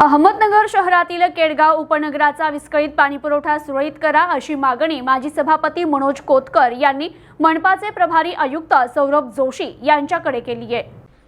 अहमदनगर शहरातील केडगाव उपनगराचा विस्कळीत पाणीपुरवठा सुरळीत करा अशी मागणी माजी सभापती मनोज कोतकर यांनी मनपाचे प्रभारी आयुक्त सौरभ जोशी यांच्याकडे केली आहे.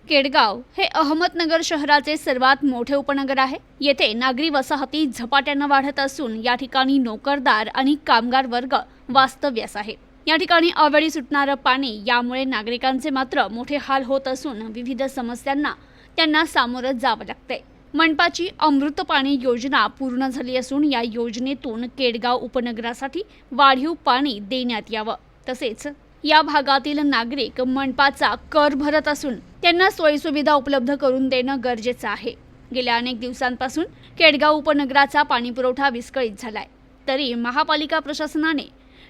केडगाव हे अहमदनगर शहराचे सर्वात मोठे उपनगर आहे. येथे नागरी वसाहती झपाट्यानं वाढत असून या ठिकाणी नोकरदार आणि कामगार वर्ग वास्तव्यास आहे. या ठिकाणी अवेळी सुटणारं पाणी यामुळे नागरिकांचे मात्र मोठे हाल होत असून विविध समस्यांना त्यांना सामोरं जावं लागतंय. मनपाची अमृत पाणी योजना पूर्ण झाली असून या योजनेतून केडगाव उपनगरासाठी वाढीव पाणी देण्यात यावं. तसेच या भागातील नागरिक मनपाचा कर भरत असून त्यांना सोयीसुविधा उपलब्ध करून देणं गरजेचं आहे. गेल्या अनेक दिवसांपासून केडगाव उपनगराचा पाणीपुरवठा विस्कळीत झालाय. तरी महापालिका प्रशासनाने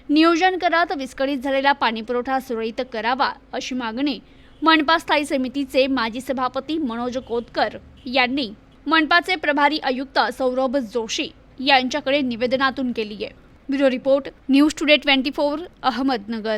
नियोजन करत विस्कळीत झालेला पाणीपुरवठा सुरळीत करावा अशी मागणी मनपा स्थायी समितीचे माजी सभापती मनोज कोतकर यांनी मनपाचे प्रभारी आयुक्त सौरभ जोशी यांच्याकडे निवेदनातून केली आहे bureau report news today twenty four Ahmednagar.